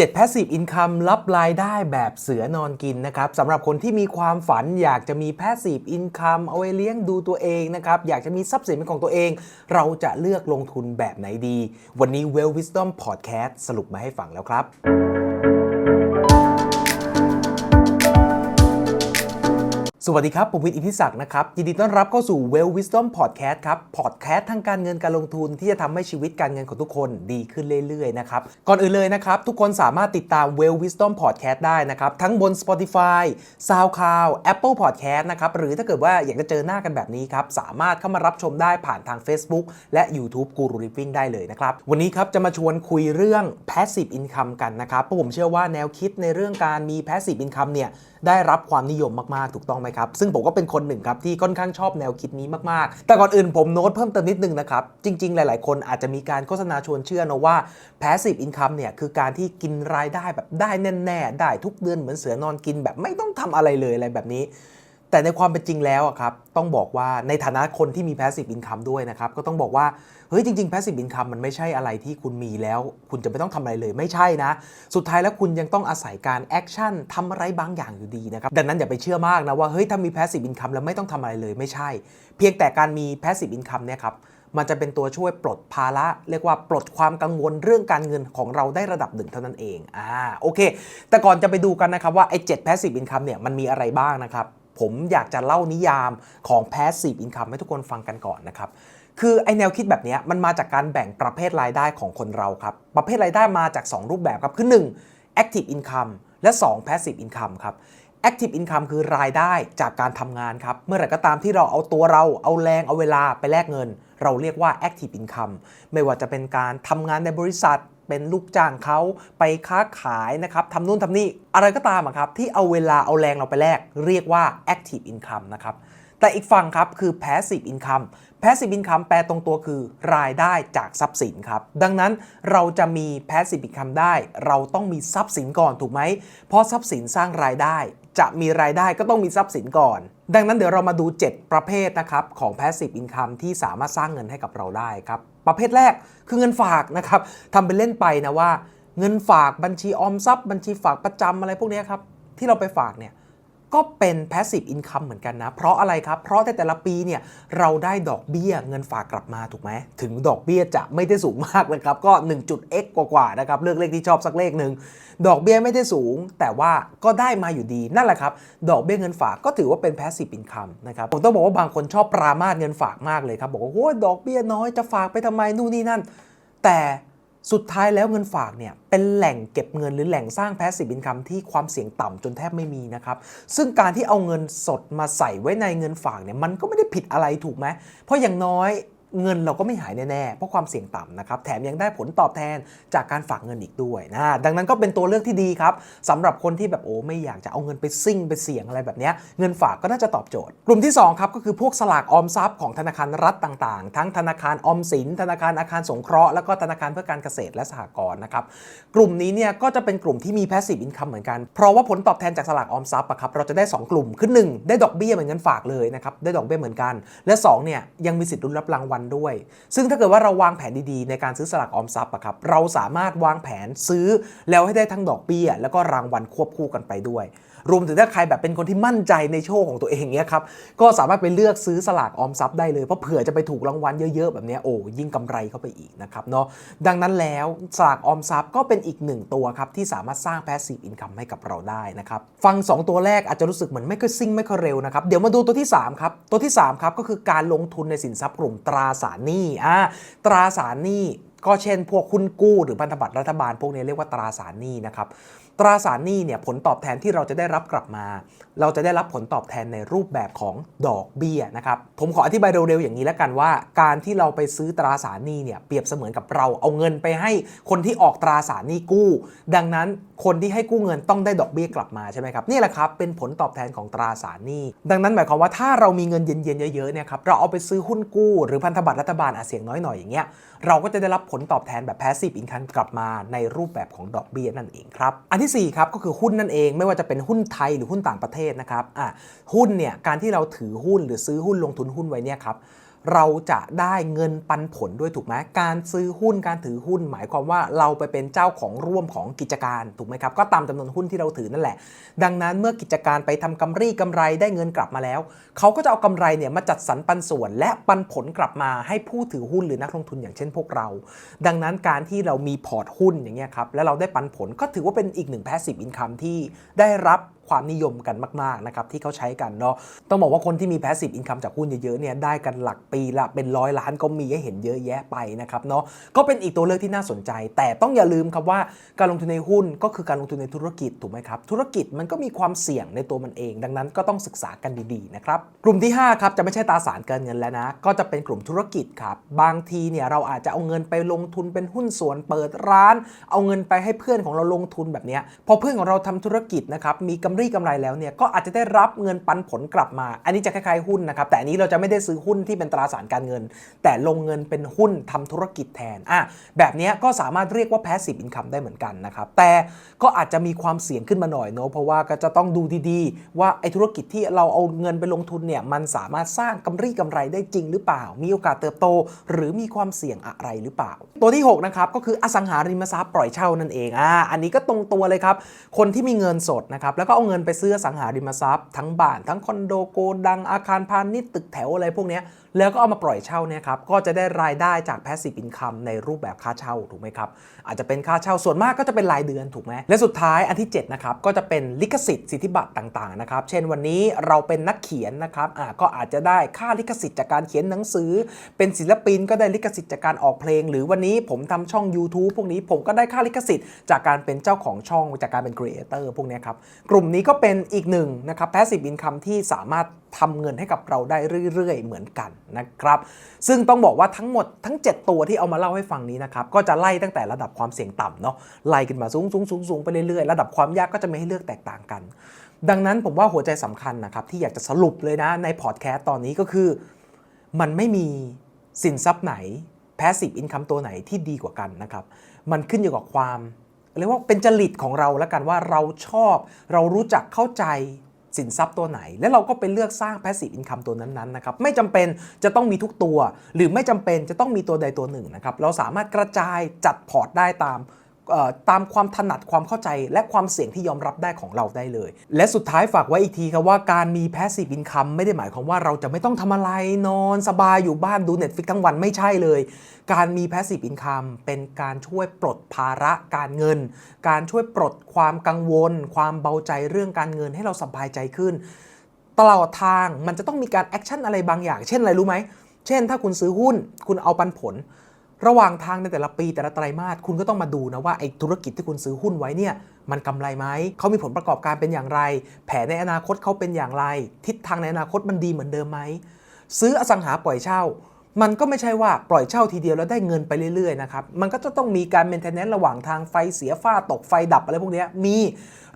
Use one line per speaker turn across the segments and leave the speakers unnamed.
7 Passive Income รับรายได้แบบเสือนอนกินนะครับสำหรับคนที่มีความฝันอยากจะมี Passive Income เอาไว้เลี้ยงดูตัวเองนะครับ อยากจะมีทรัพย์สินเป็นของตัวเอง เราจะเลือกลงทุนแบบไหนดี วันนี้ Well Wisdom Podcast สรุปมาให้ฟังแล้วครับ วัสดีครับ ผมวิทย์อิทธิศักดิ์นะครับ ยินดีต้อนรับเข้าสู่ Well Wisdom Podcast ครับ พอดแคสต์ทางการเงินการลงทุนที่จะทำให้ชีวิตการเงินของทุกคนดีขึ้นเรื่อยๆนะครับ ก่อนอื่นเลยนะครับ ทุกคนสามารถติดตาม Well Wisdom Podcast ได้นะครับ ทั้งบน Spotify SoundCloud Apple Podcast นะครับ หรือถ้าเกิดว่าอยากจะเจอหน้ากันแบบนี้ครับ สามารถเข้ามารับชมได้ผ่านทาง Facebook และ YouTube Guru Living ได้เลยนะครับ วันนี้ครับจะมาชวนคุยเรื่อง Passive Income กันนะครับเพราะผมเชื่อว่าแนวคิดในเรื่องการมี Passive Income เนี่ยได้รับความนิยมมากๆ ถูกต้องไหมครับ ซึ่งผมก็เป็นคนหนึ่งครับที่ค่อนข้างชอบแนวคิดนี้มากๆ แต่ก่อนอื่นผมโน้ตเพิ่มเติมนิดนึงนะครับ จริง ๆ หลาย ๆ คนอาจจะมีการโฆษณาชวนเชื่อนะว่า passive income เนี่ยคือการที่กินรายได้แบบได้แน่ๆได้ทุกเดือนเหมือนเสือนอนกินแบบไม่ต้องทำอะไรเลยอะไรแบบนี้ แต่ในความเป็นจริงแล้วครับต้องบอกว่าในฐานะคนที่มี passive income ด้วยนะครับก็ต้องบอกว่าเฮ้ยจริงๆ passive income มันไม่ใช่อะไรที่คุณมีแล้ว คุณจะไม่ต้องทำอะไรเลยไม่ใช่นะ สุดท้ายแล้วคุณยังต้องอาศัยการแอคชั่นทำอะไรบางอย่างอยู่ดีนะครับดังนั้นอย่าไปเชื่อมากนะว่าเฮ้ยถ้ามี passive income แล้วไม่ต้องทำอะไรเลยไม่ใช่ เพียงแต่การมี passive income เนี่ยครับมันจะเป็นตัวช่วยปลดภาระ เรียกว่าปลดความกังวลเรื่องการเงินของเราได้ระดับหนึ่งเท่านั้นเองอ่าโอเค แต่ก่อนจะไปดูกันนะครับว่าไอ้7 passive income เนี่ยมันมีอะไรบ้างนะครับ ผมอยากจะเล่านิยามของ passive income ให้ทุกคนฟังกันก่อนนะครับ คือไอแนวคิดแบบนี้มันมาจากการแบ่งประเภทรายได้ของคนเราครับ ประเภทรายได้มาจาก 2 รูปแบบครับ คือ 1. active income และ 2. passive income ครับ active income คือรายได้จากการทำงานครับ เมื่อไหร่ก็ตามที่เราเอาตัวเราเอาแรงเอาเวลาไปแลกเงิน เราเรียกว่า active income ไม่ว่าจะเป็นการทำงานในบริษัท เป็นลูกจ้างเขาไปค้าขายนะครับทำนู่นทำนี่อะไรก็ตามครับที่เอาเวลาเอาแรงเราไปแลกเรียกว่า active income นะครับแต่อีกฝั่งครับคือ passive income passive income แปลตรงตัวคือรายได้จากทรัพย์สินครับ ดังนั้นเราจะมี passive income ได้ เราต้องมีทรัพย์สินก่อนถูกไหม เพราะทรัพย์สินสร้างรายได้ จะมีรายได้ก็ต้องมีทรัพย์สินก่อน ดังนั้นเดี๋ยวเรามาดู 7 ประเภทนะครับของ passive income ที่สามารถสร้างเงินให้กับเราได้ครับ ประเภทแรกคือเงินฝากนะครับทำเป็นเล่นไปนะว่า เงินฝากบัญชีออมทรัพย์ บัญชีฝากประจำอะไรพวกนี้ครับที่เราไปฝากเนี่ย ก็เป็น passive income เหมือนกันนะ เพราะอะไรครับ เพราะในแต่ละปีเนี่ยเราได้ดอกเบี้ยเงินฝากกลับมาถูกไหม ถึงดอกเบี้ยจะไม่ได้สูงมากนะครับ ก็ 1.x กว่าๆนะครับ เลือกเลขที่ชอบสักเลขหนึ่ง ดอกเบี้ยไม่ได้สูง แต่ว่าก็ได้มาอยู่ดีนั่นแหละครับ ดอกเบี้ยเงินฝากก็ถือว่าเป็น passive income นะครับ ผมต้องบอกว่าบางคนชอบปรามาสเงินฝากมากเลยครับ บอกว่าโอ้ดอกเบี้ยน้อยจะฝากไปทำไมนู่นนี่นั่น แต่ สุดท้ายแล้วเงินฝากเนี่ยเป็นแหล่งเก็บเงินหรือแหล่งสร้างแพสซีฟอินคัมที่ความเสี่ยงต่ำจนแทบไม่มีนะครับ ซึ่งการที่เอาเงินสดมาใส่ไว้ในเงินฝากเนี่ยมันก็ไม่ได้ผิดอะไรถูกไหมเพราะอย่างน้อย เงินเราก็ไม่หายแน่ๆ เพราะความเสี่ยงต่ำนะครับ แถมยังได้ผลตอบแทนจากการฝากเงินอีกด้วยนะ ดังนั้นก็เป็นตัวเลือกที่ดีครับสำหรับคนที่แบบโอ้ไม่อยากจะเอาเงินไปซิ่งไปเสี่ยงอะไรแบบนี้ เงินฝากก็น่าจะตอบโจทย์ กลุ่มที่สองครับก็คือพวกสลากออมทรัพย์ของธนาคารรัฐต่างๆ ทั้งธนาคารออมสิน ธนาคารอาคารสงเคราะห์ แล้วก็ธนาคารเพื่อการเกษตรและสหกรณ์นะครับ กลุ่มนี้เนี่ยก็จะเป็นกลุ่มที่มี passive income เหมือนกัน เพราะว่าผลตอบแทนจากสลากออมทรัพย์อะครับเราจะได้ 2 กลุ่ม คือ 1 ได้ดอกเบี้ยเหมือนเงินฝากเลยนะครับ ได้ดอกเบี้ยเหมือนกัน และ2เนี่ยยังมีสิทธิ์ลุ้นรับรางวัลด้วย ซึ่งถ้าเกิดว่าเราวางแผนดีๆ ในการซื้อสลากออมทรัพย์อะครับเราสามารถวางแผนซื้อแล้วให้ได้ทั้งดอกเบี้ย แล้วก็รางวัลควบคู่กันไปด้วย รวมถึงถ้าใครแบบเป็นคนที่มั่นใจในโชคของตัวเองเนี้ยครับก็สามารถไปเลือกซื้อสลากออมทรัพย์ได้เลยเพราะเผื่อจะไปถูกรางวัลเยอะๆแบบเนี้ยโอ้ยิ่งกำไรเข้าไปอีกนะครับเนาะดังนั้นแล้วสลากออมทรัพย์ก็เป็นอีกหนึ่งตัวครับที่สามารถสร้าง passive income ให้กับเราได้นะครับฟัง 2 ตัวแรกอาจจะรู้สึกเหมือนไม่ค่อยซิ่งไม่ค่อยเร็วนะครับเดี๋ยวมาดูตัวที่3ครับตัวที่3ครับก็คือการลงทุนในสินทรัพย์กลุ่มตราสารหนี้อ่าตราสารหนี้ก็เช่นพวกหุ้นกู้หรือพันธบัตรรัฐบาลพวกนี้เรียกว่าตราสารหนี้นะครับ ตราสารหนี้เนี่ยผลตอบแทนที่เราจะได้รับกลับมา เราจะได้รับผลตอบแทนในรูปแบบของดอกเบี้ยนะครับผมขออธิบายเร็วๆอย่างนี้แล้วกันว่า การที่เราไปซื้อตราสารหนี้เนี่ยเปรียบเสมือนกับเราเอาเงินไปให้คนที่ออกตราสารหนี้กู้ ดังนั้นคนที่ให้กู้เงินต้องได้ดอกเบี้ยกลับมาใช่ไหมครับนี่แหละครับเป็นผลตอบแทนของตราสารหนี้ ดังนั้นหมายความว่าถ้าเรามีเงินเย็นๆเยอะๆเนี่ยครับเราเอาไปซื้อหุ้นกู้ หรือพันธบัตรรัฐบาลอาเสียงน้อยหน่อยอย่างเงี้ยเราก็จะได้รับผลตอบแทนแบบ passive income กลับมาในรูปแบบของดอกเบี้ยนั่นเองครับอันที่สี่ครับก็คือหุ้นนั่นเองไม่ว่าจะเป็นหุ้นไทยหรือหุ้นต่างประเทศนะครับอะหุ้นเนี่ยการที่เราถือหุ้นหรือซื้อหุ้นลงทุนหุ้นไว้เนี่ยครับ เราจะได้เงินปันผลด้วยถูกไหมการซื้อหุ้นการถือหุ้น หมายความว่าเราไปเป็นเจ้าของร่วมของกิจการถูกไหมครับก็ตามจำนวนหุ้นที่เราถือนั่นแหละ ดังนั้นเมื่อกิจการไปทำกำไรกำไรได้เงินกลับมาแล้ว เขาก็จะเอากำไรเนี่ยมาจัดสรรปันส่วน และปันผลกลับมาให้ผู้ถือหุ้นหรือนักลงทุนอย่างเช่นพวกเรา ดังนั้นการที่เรามีพอร์ตหุ้นอย่างเงี้ยครับแล้วเราได้ปันผลก็ถือว่าเป็นอีกหนึ่ง passive income ที่ได้รับ ความนิยมกันมากๆนะครับที่เขาใช้กันเนาะต้องบอกว่าคนที่มี passive income จากหุ้นเยอะๆเนี่ยได้กันหลักปีละเป็นร้อยล้านก็มีให้เห็นเยอะแยะไปนะครับเนาะก็เป็นอีกตัวเลือกที่น่าสนใจ แต่ต้องอย่าลืมครับว่าการลงทุนในหุ้นก็คือการลงทุนในธุรกิจถูกไหมครับธุรกิจมันก็มีความเสี่ยงในตัวมันเอง ดังนั้นก็ต้องศึกษากันดีๆนะครับกลุ่มที่5ครับจะไม่ใช่ตราสารการเงินแล้วนะ ก็จะเป็นกลุ่มธุรกิจครับบางทีเนี่ยเราอาจจะเอาเงินไปลงทุนเป็นหุ้นส่วนเปิดร้าน เอาเงินไปให้เพื่อนของเราลงทุนแบบนี้พอเพื่อนของเราทำธุรกิจนะครับมีกำรกำไรแล้วเนี่ยก็อาจจะได้รับเงินปันผลกลับมา อันนี้จะคล้ายๆหุ้นนะครับแต่อันนี้เราจะไม่ได้ซื้อหุ้นที่เป็นตราสารการเงิน แต่ลงเงินเป็นหุ้นทำธุรกิจแทนอะแบบนี้ก็สามารถเรียกว่า passive income ได้เหมือนกันนะครับแต่ก็อาจจะมีความเสี่ยงขึ้นมาหน่อยเนาะเพราะว่าก็จะต้องดูดีๆ ว่าไอ้ธุรกิจที่เราเอาเงินไปลงทุนเนี่ยมันสามารถสร้างกำไรกำไรได้จริงหรือเปล่า มีโอกาสเติบโต หรือมีความเสี่ยงอะไรหรือเปล่า ตัวที่6นะครับก็คืออสังหาริมทรัพย์ปล่อยเช่านั่นเองอ่าอันนี้ก็ตรงตัวเลยครับคนที่มีเงินสดนะครับแล้วก็เอาเงินไปซื้อสังหาริมทรัพย์ ทั้งบ้าน ทั้งคอนโดโกดังอาคารพาณิชย์ตึกแถวอะไรพวกนี้แล้วก็เอามาปล่อยเช่าเนี่ยครับก็จะได้รายได้จาก passive income ในรูปแบบค่าเช่าถูกไหมครับอาจจะเป็นค่าเช่าส่วนมากก็จะเป็นรายเดือนถูกไหมและสุดท้ายอันที่7นะครับก็จะเป็นลิขสิทธิ์สิทธิบัตรต่างๆนะครับเช่นวันนี้เราเป็นนักเขียนนะครับอ่าก็อาจจะได้ค่าลิขสิทธิ์จากการเขียนหนังสือ เป็นศิลปินก็ได้ลิขสิทธิ์จากการออกเพลง หรือวันนี้ผมทำช่อง YouTube พวกนี้ผมก็ได้ค่าลิขสิทธิ์จากการเป็นเจ้าของช่องจากการเป็นครีเอเตอร์พวกนี้ครับกลุ่มนี้ก็เป็นอีกหนึ่งนะครับ passive income ที่สามารถทำเงินให้กับเราได้เรื่อย ๆ เหมือนกัน นะครับ ซึ่งต้องบอกว่าทั้งหมดทั้ง 7 ตัวที่เอามาเล่าให้ฟังนี้นะครับ ก็จะไล่ตั้งแต่ระดับความเสี่ยงต่ำเนาะไล่ขึ้นมาสูงสูงสูงสูงไปเรื่อยๆ ระดับความยากก็จะมีให้เลือกแตกต่างกัน ดังนั้นผมว่าหัวใจสำคัญนะครับที่อยากจะสรุปเลยนะในพอดแคสต์ตอนนี้ก็คือ มันไม่มีสินทรัพย์ไหน passive income ตัวไหนที่ดีกว่ากันนะครับมันขึ้นอยู่กับความเรียกว่าเป็นจริตของเราแล้วกันว่าเราชอบ เรารู้จักเข้าใจ สินทรัพย์ตัวไหน แล้วเราก็ไปเลือกสร้างเพสซีฟอินคัมตัวนั้นๆนะครับไม่จำเป็นจะต้องมีทุกตัว หรือไม่จำเป็นจะต้องมีตัวใดตัวหนึ่งนะครับเราสามารถกระจายจัดพอร์ตได้ตาม ตามความถนัดความเข้าใจ และความเสี่ยงที่ยอมรับได้ของเราได้เลย และสุดท้ายฝากไว้อีกทีครับว่าการมี passive income ไม่ได้หมายความว่าเราจะไม่ต้องทำอะไรนอนสบายอยู่บ้านดู Netflix ทั้งวันไม่ใช่เลย การมี passive income เป็นการช่วยปลดภาระการเงิน การช่วยปลดความกังวล ความเบาใจเรื่องการเงินให้เราสบายใจขึ้นตลอดทางมันจะต้องมีการแอคชั่นอะไรบางอย่าง เช่นอะไรรู้ไหม เช่นถ้าคุณซื้อหุ้นคุณเอาปันผล ระหว่างทางในแต่ละปีแต่ละไตรมาสคุณก็ต้องมาดูนะว่าไอ้ธุรกิจที่คุณซื้อหุ้นไว้เนี่ยมันกำไรไหมเขามีผลประกอบการเป็นอย่างไร แผนในอนาคตเขาเป็นอย่างไร ทิศทางในอนาคตมันดีเหมือนเดิมไหมซื้ออสังหาปล่อยเช่า มันก็ไม่ใช่ว่าปล่อยเช่าทีเดียวแล้วได้เงินไปเรื่อยๆนะครับมันก็จะต้องมีการเมนเทนแนนซ์ระหว่างทางไฟเสียฝ้าตกไฟดับอะไรพวกนี้มี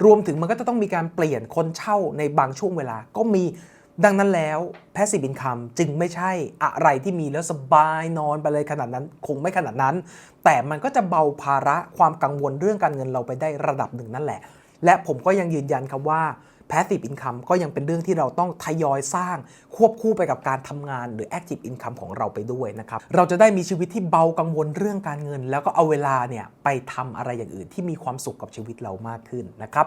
รวมถึงมันก็จะต้องมีการเปลี่ยนคนเช่าในบางช่วงเวลาก็มี ดังนั้นแล้ว passive income จึงไม่ใช่อะไรที่มีแล้วสบายนอนไปเลยขนาดนั้น คงไม่ขนาดนั้น แต่มันก็จะเบาภาระความกังวลเรื่องการเงินเราไปได้ระดับหนึ่งนั่นแหละ และผมก็ยังยืนยันครับว่า passive income ก็ยังเป็นเรื่องที่เราต้องทยอยสร้างควบคู่ไปกับการทำงานหรือ active income ของเราไปด้วยนะครับ เราจะได้มีชีวิตที่เบากังวลเรื่องการเงิน แล้วก็เอาเวลาเนี่ยไปทำอะไรอย่างอื่นที่มีความสุขกับชีวิตเรามากขึ้นนะครับ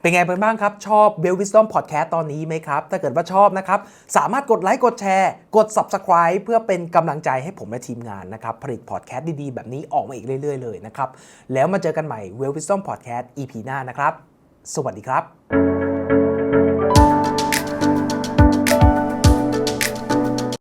เป็นไงบ้างครับ ชอบ w e l l Wisdom Podcast ตอนนี้ไหมครับ ถ้าเกิดว่าชอบนะครับ สามารถกดไลค์กดแชร์ กด Subscribe เพื่อเป็นกำลังใจให้ผมและทีมงานนะครับผลิตพอดแคสต์ดีๆ แบบนี้ออกมาอีกเรื่อยๆเลยนะครับแล้วมาเจอกันใหม่ w e l l Wisdom Podcast EP หน้านะครับ สวัสดีครับ